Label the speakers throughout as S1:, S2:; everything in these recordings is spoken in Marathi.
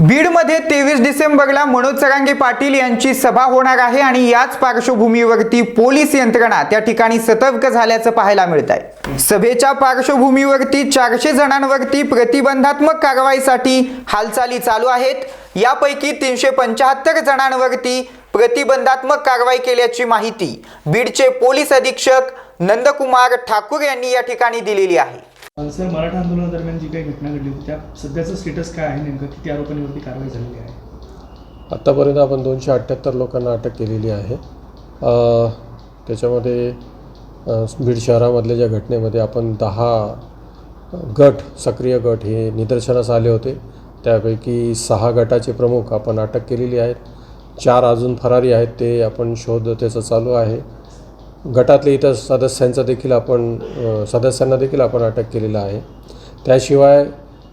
S1: बीडमध्ये तेवीस डिसेंबरला मनोज सरांगे पाटील यांची सभा होणार आहे आणि याच पार्श्वभूमीवरती पोलीस यंत्रणा त्या ठिकाणी सतर्क झाल्याचं पाहायला मिळत आहे. सभेच्या पार्श्वभूमीवरती चारशे जणांवरती प्रतिबंधात्मक कारवाईसाठी हालचाली चालू आहेत. यापैकी तीनशे पंचाहत्तर जणांवरती प्रतिबंधात्मक कारवाई केल्याची माहिती बीडचे पोलीस अधीक्षक नंदकुमार ठाकूर यांनी या ठिकाणी दिलेली आहे.
S2: सर मराठा आंदोलनादरम्यान जी काही घटना घडली होती त्या सध्याचं स्टेटस काय आहे नेमकं? किती आरोपांवरती कारवाई झालेली आहे?
S3: आत्तापर्यंत आपण दोनशे अठ्ठ्याहत्तर लोकांना अटक केलेली आहे. त्याच्यामध्ये बीड शहरामधल्या ज्या घटनेमध्ये आपण दहा गट सक्रिय गट हे निदर्शनास आले होते. त्यापैकी सहा गटाचे प्रमुख आपण अटक केलेली आहेत. चार अजून फरारी आहेत ते आपण शोध त्याचा चालू आहे. गटातले इतर सदस्यांचा देखील आपण सदस्यांना देखील आपण अटक केलेलं आहे. त्याशिवाय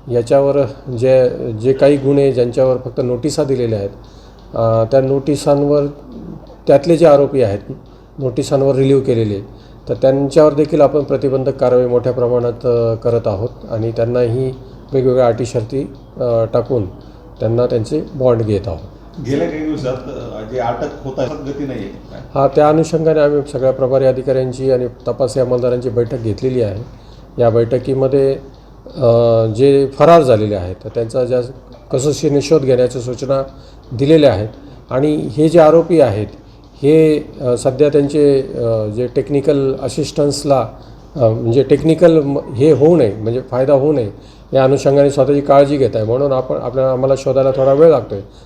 S3: याच्यावर जे जे काही गुन्हे ज्यांच्यावर फक्त नोटिसा दिलेल्या आहेत त्या नोटिसांवर त्यातले जे आरोपी आहेत नोटिसांवर रिलीव केलेले तर त्यांच्यावर देखील आपण प्रतिबंधक कारवाई मोठ्या प्रमाणात करत आहोत आणि त्यांनाही वेगवेगळ्या अटी शर्ती टाकून त्यांना त्यांचे बॉन्ड घेत आहोत.
S4: गेल्या काही दिवसात जे अटक होत आहे गती नाही
S3: हा त्या अनुषंगाने आम्ही सगळ्या प्रभारी अधिकाऱ्यांची आणि तपासी अंमलदारांची बैठक घेतलेली आहे. या बैठकीमध्ये जे फरार झालेले आहेत तर त्यांचा ज्या कसोशी निशोध घेण्याच्या सूचना दिलेल्या आहेत. आणि हे जे आरोपी आहेत हे सध्या त्यांचे जे टेक्निकल असिस्टन्सला म्हणजे टेक्निकल हे होऊ नये म्हणजे फायदा होऊ नये या अनुषंगाने स्वतःची काळजी घेत आहे. म्हणून आपण आपल्याला आम्हाला शोधायला थोडा वेळ लागतो आहे